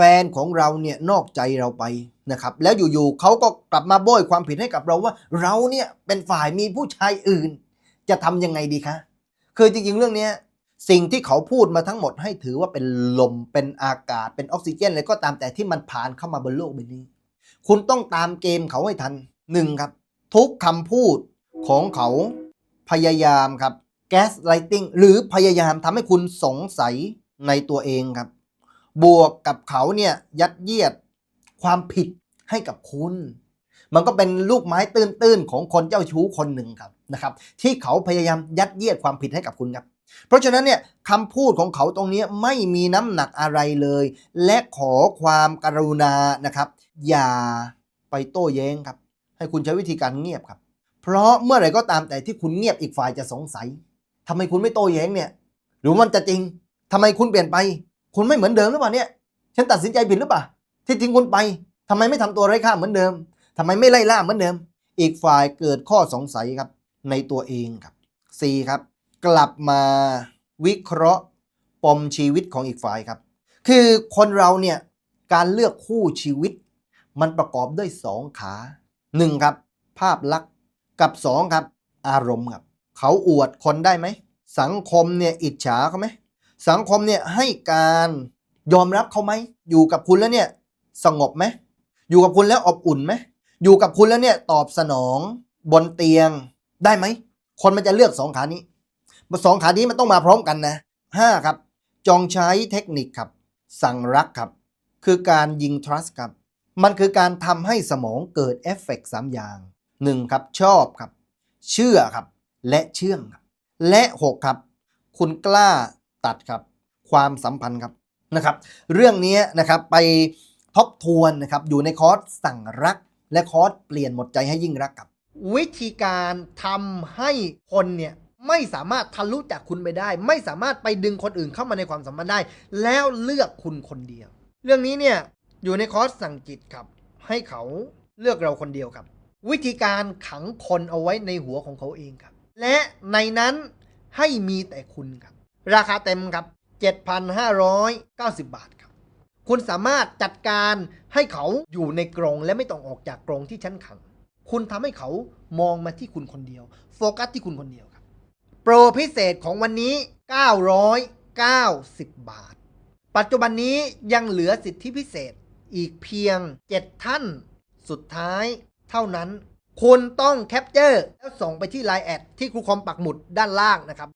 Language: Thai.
แฟนของเราเนี่ยนอกใจเราไปนะครับ แล้วอยู่ๆเขาก็กลับมาโบยความผิดให้กับเราว่า เราเนี่ยเป็นฝ่ายมีผู้ชายอื่น จะทำยังไงดีคะคือจริงๆเรื่องเนี้ยสิ่งที่เขาพูดมาทั้งหมดให้ถือว่าเป็นลมเป็นอากาศเป็นออกซิเจนอะไรก็ตามแต่ที่มันผ่านเข้ามาบนโลกใบนี้ คุณต้องตามเกมเขาให้ทันหนึ่งครับ ทุกคำพูดของเขาพยายามครับแก๊สไลติงหรือพยายามทำให้คุณสงสัยในตัวเองครับ บวกกับเขาเนี่ยยัดเยียดความผิดให้กับคุณ มันก็เป็นลูกไม้ตื้นๆของคนเจ้าชู้คนหนึ่งครับนะครับ ที่เขาพยายามยัดเยียดความผิดให้กับคุณครับ เพราะฉะนั้นเนี่ยคำพูดของเขาตรงนี้ไม่มีน้ำหนักอะไรเลย และขอความกรุณานะครับ อย่าไปโต้แย้งครับ ให้คุณใช้วิธีการเงียบครับ เพราะเมื่อไหร่ก็ตามแต่ที่คุณเงียบอีกฝ่ายจะสงสัยทำไมคุณไม่โต้แย้งเนี่ย หรือมันจะจริงทำไมคุณเปลี่ยนไป คุณไม่เหมือนเดิมหรือเปล่าเนี่ย ฉันตัดสินใจผิดหรือเปล่า ที่ทิ้งคุณไปทำไมไม่ทำตัวไร้ค่าเหมือนเดิมทำไมไม่ไล่ล่าเหมือนเดิม อีกฝ่ายเกิดข้อสงสัยครับ ในตัวเองครับ4ครับ กลับมาวิเคราะห์ปมชีวิตของอีกฝ่ายครับ คือคนเราเนี่ยการเลือกคู่ชีวิต มันประกอบด้วยสองขาหนึ่งครับ ภาพลักษณ์กับสองครับ อารมณ์ครับ เขาอวดคนได้ไหม สังคมเนี่ยอิจฉาเขาไหม สังคมเนี่ยให้การยอมรับเขาไหม อยู่กับคุณแล้วเนี่ยสงบไหม อยู่กับคุณแล้วอบอุ่นไหม อยู่กับคุณแล้วเนี่ยตอบสนองบนเตียงได้ไหม คนมันจะเลือกสองขานี้สองขานี้มันต้องมาพร้อมกันนะห้าครับ จองใช้เทคนิคครับ สั่งรักครับ คือการยิง trust ครับ มันคือการทำให้สมองเกิดเอฟเฟกต์สามอย่างหนึ่งครับชอบครับ เชื่อครับ และเชื่องครับ และหกครับ คุณกล้า ตัดครับ ความสัมพันธ์ครับนะครับ เรื่องนี้นะครับไปทบทวนนะครับอยู่ในคอร์สสั่งรัก และคอร์สเปลี่ยนหมดใจให้ยิ่งรักครับ วิธีการทำให้คนเนี่ยไม่สามารถทะลุจากคุณไปได้ ไม่สามารถไปดึงคนอื่นเข้ามาในความสัมพันธ์ได้ แล้วเลือกคุณคนเดียว เรื่องนี้เนี่ยอยู่ในคอร์สสั่งจิตครับ ให้เขาเลือกเราคนเดียวครับ วิธีการขังคนเอาไว้ในหัวของเขาเองครับ และในนั้นให้มีแต่คุณครับ ราคาเต็มครับ 7,590 บาทครับ คุณสามารถจัดการให้เขาอยู่ในกรงและไม่ต้องออกจากกรงที่ชั้นขัง คุณทำให้เขามองมาที่คุณคนเดียว โฟกัสที่คุณคนเดียวครับ โปรพิเศษของวันนี้ 990 บาท ปัจจุบันนี้ยังเหลือสิทธิพิเศษอีกเพียง 7 ท่าน สุดท้ายเท่านั้น คุณต้องแคปเจอร์แล้วส่งไปที่ Line แอดที่ครูคอมปักหมุดด้านล่างนะครับ